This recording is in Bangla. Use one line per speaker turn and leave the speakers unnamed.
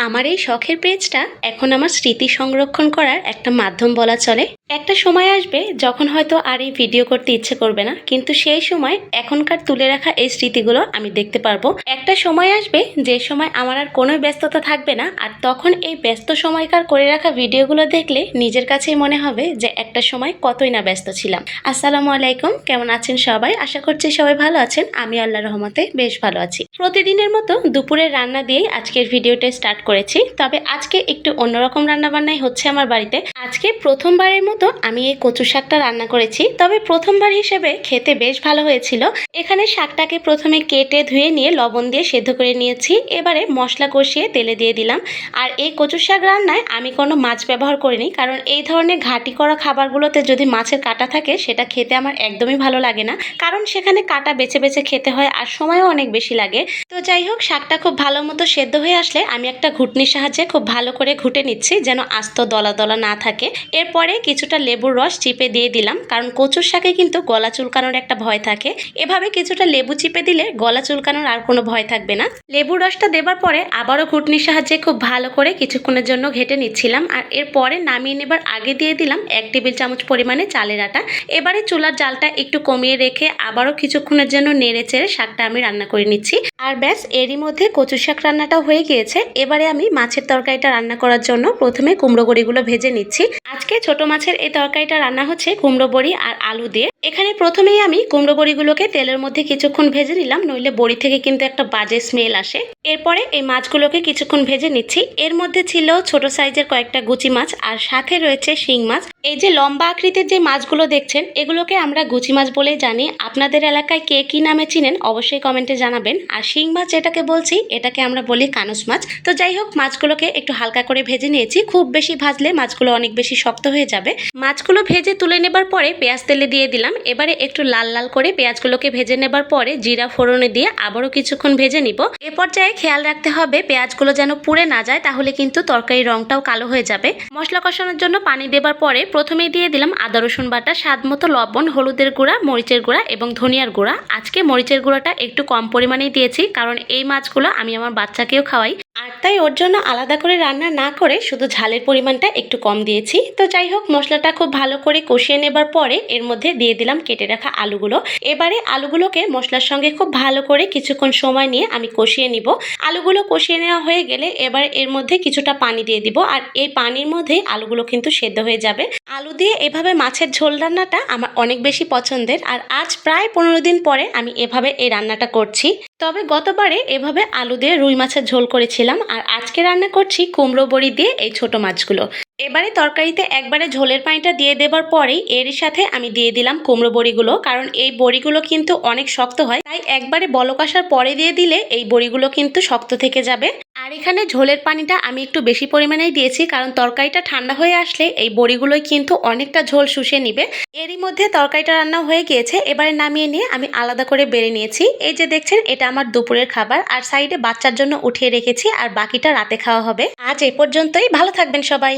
আমার এই শখের পেজটা এখন আমার স্মৃতি সংরক্ষণ করার একটা মাধ্যম বলা চলে। একটা সময় আসবে যখন হয়তো আর এই ভিডিও করতে ইচ্ছে করবে না, কিন্তু সেই সময় এখনকার তুলে রাখা এই স্মৃতিগুলো আমি দেখতে পারব। একটা সময় আসবে যে সময় আমার আর কোনো ব্যস্ততা থাকবে না, আর তখন এই ব্যস্ত সময়কার করে রাখা ভিডিওগুলো দেখলে নিজের কাছেই মনে হবে যে একটা সময় কতই না ব্যস্ত ছিলাম। আসসালামু আলাইকুম, কেমন আছেন সবাই? আশা করছি সবাই ভালো আছেন। আমি আল্লাহ রহমতে বেশ ভালো আছি। প্রতিদিনের মতো দুপুরের রান্না দিয়েই আজকের ভিডিওটা স্টার্ট করেছি, তবে আজকে একটু অন্যরকম রান্নাবান্নাই হচ্ছে আমার বাড়িতে। আজকে প্রথমবারের মতো আমি এই কচু শাকটা রান্না করেছি। তবে প্রথমবার হিসেবে খেতে বেশ ভালো হয়েছিল। এখানে শাকটাকে প্রথমে কেটে ধুয়ে নিয়ে লবণ দিয়ে সেদ্ধ করে নিয়েছি। এবারে মশলা কষিয়ে তেলে দিয়ে দিলাম। আর এই কচু শাক রান্নায় আমি কোনো মাছ ব্যবহার করিনি, কারণ এই ধরনের ঘাটি করা খাবারগুলোতে যদি মাছের কাটা থাকে, সেটা খেতে আমার একদমই ভালো লাগে না। কারণ সেখানে কাটা বেছে বেছে খেতে হয় আর সময়ও অনেক বেশি লাগে। যাই হোক, শাকটা খুব ভালো মতো সেদ্ধ হয়ে আসলে আমি একটা ঘুটনির সাহায্যে খুব ভালো করে ঘুটে নিচ্ছি যেন আস্ত দলা দলা না থাকে। এরপরে কিছুটা লেবুর রস চিপে দিয়ে দিলাম, কারণ কচুর শাকে কিন্তু গলা চুলকানোর একটা ভয় থাকে। এভাবে কিছুটা লেবু চিপে দিলে গলা চুলকানোর আর কোনো ভয় থাকবে না। লেবুর রসটা দেবার পরে আবারও ঘুটনির সাহায্যে খুব ভালো করে কিছুক্ষণের জন্য ঘেটে নিচ্ছিলাম। আর এরপরে নামিয়ে নেবার আগে দিয়ে দিলাম এক টেবিল চামচ পরিমাণে চালের আটা। এবারে চুলার জালটা একটু কমিয়ে রেখে আবারও কিছুক্ষণের জন্য নেড়ে চেড়ে শাকটা আমি রান্না করে নিচ্ছি। আর ব্যাস, এরই মধ্যে কচু শাক রান্নাটা হয়ে গিয়েছে। এবারে আমি মাছের তরকারিটা রান্না করার জন্য প্রথমে কুমড়ো বড়িগুলো ভেজে নিচ্ছি। আজকে ছোট মাছের এই তরকারিটা রান্না হচ্ছে কুমড়ো বড়ি আর আলু দিয়ে। এখানে প্রথমেই আমি কুমড়ো বড়িগুলোকে তেলের মধ্যে কিছুক্ষণ ভেজে নিলাম, নইলে বড়ি থেকে কিন্তু একটা বাজে স্মেল আসে। এরপরে এই মাছগুলোকে কিছুক্ষণ ভেজে নিচ্ছি। এর মধ্যে ছিল ছোট সাইজের কয়েকটা গুচি মাছ আর সাথে রয়েছে শিং মাছ। এই যে লম্বা আকৃতির যে মাছগুলো দেখছেন, এগুলোকে আমরা গুচি মাছ বলেই জানি। আপনাদের এলাকায় কে কি নামে চিনেন অবশ্যই কমেন্টে জানাবেন। আর শিং মাছ যেটাকে বলছি, এটাকে আমরা বলি কানুস মাছ। তো যাই হোক, মাছগুলোকে একটু হালকা করে ভেজে নিয়েছি। খুব বেশি ভাজলে মাছগুলো অনেক বেশি শক্ত হয়ে যাবে। মাছগুলো ভেজে তুলে নেবার পরে পেঁয়াজ তেলে দিয়ে দিলাম। এবারে একটু লাল লাল করে পেঁয়াজগুলোকে ভেজে নেবার পরে জিরা ফোড়নে দিয়ে আবারও কিছুক্ষণ ভেজে নিব। এ পর্যায়ে খেয়াল রাখতে হবে। পেঁয়াজগুলো যেন পুড়ে না যায়, তাহলে কিন্তু তরকারির রংটাও কালো হয়ে যাবে। মশলা কষানোর জন্য পানি দেবার পরে প্রথমেই দিয়ে দিলাম আদা, রসুন বাটা, স্বাদ মতো লবণ, হলুদের গুঁড়া, মরিচের গুঁড়া এবং ধনিয়ার গুঁড়া। আজকে মরিচের গুঁড়াটা একটু কম পরিমাণেই দিয়েছি, কারণ এই মাছগুলো আমি আমার বাচ্চাকেও খাওয়াই। তাই ওর জন্য আলাদা করে রান্না না করে শুধু ঝালের পরিমাণটা একটু কম দিয়েছি। তো যাই হোক, মশলাটা খুব ভালো করে কষিয়ে নেবার পরে এর মধ্যে দিয়ে দিলাম কেটে রাখা আলুগুলো। এবারে আলুগুলোকে মশলার সঙ্গে খুব ভালো করে কিছুক্ষণ সময় নিয়ে আমি কষিয়ে নিব। আলুগুলো কষিয়ে নেওয়া হয়ে গেলে এবার এর মধ্যে কিছুটা পানি দিয়ে দিব আর এই পানির মধ্যেই আলুগুলো কিন্তু সেদ্ধ হয়ে যাবে। আলু দিয়ে এভাবে মাছের ঝোল রান্নাটা আমার অনেক বেশি পছন্দের আর আজ প্রায় পনেরো দিন পরে আমি এভাবে এই রান্নাটা করছি। তবে গতবারে এভাবে আলু দিয়ে রুই মাছের ঝোল করেছিলাম আর আজকে রান্না করছি কুমড়ো বড়ি দিয়ে এই ছোট মাছগুলো। এবারে তরকারিতে একবারে ঝোলের পানিটা দিয়ে দেবার পরেই এর সাথে আমি দিয়ে দিলাম কুমড়ো বড়িগুলো, কারণ এই বড়িগুলো কিন্তু অনেক শক্ত হয়। তাই একবারে বলক পরে দিয়ে দিলে এই বড়িগুলো কিন্তু শক্ত থেকে যাবে। আর এখানে ঝোলের পানিটা আমি একটু বেশি পরিমাণেই দিয়েছি, কারণ তরকারিটা ঠান্ডা হয়ে আসলে এই বড়িগুলোই কিন্তু অনেকটা ঝোল শুষে নিবে। এরই মধ্যে তরকারিটা রান্না হয়ে গিয়েছে, এবারে নামিয়ে নিয়ে আমি আলাদা করে বেড়ে নিয়েছি। এই যে দেখছেন, এটা আমার দুপুরের খাবার, আর সাইডে বাচ্চার জন্য উঠিয়ে রেখেছি, আর বাকিটা রাতে খাওয়া হবে। আজ এ পর্যন্তই, ভালো থাকবেন সবাই।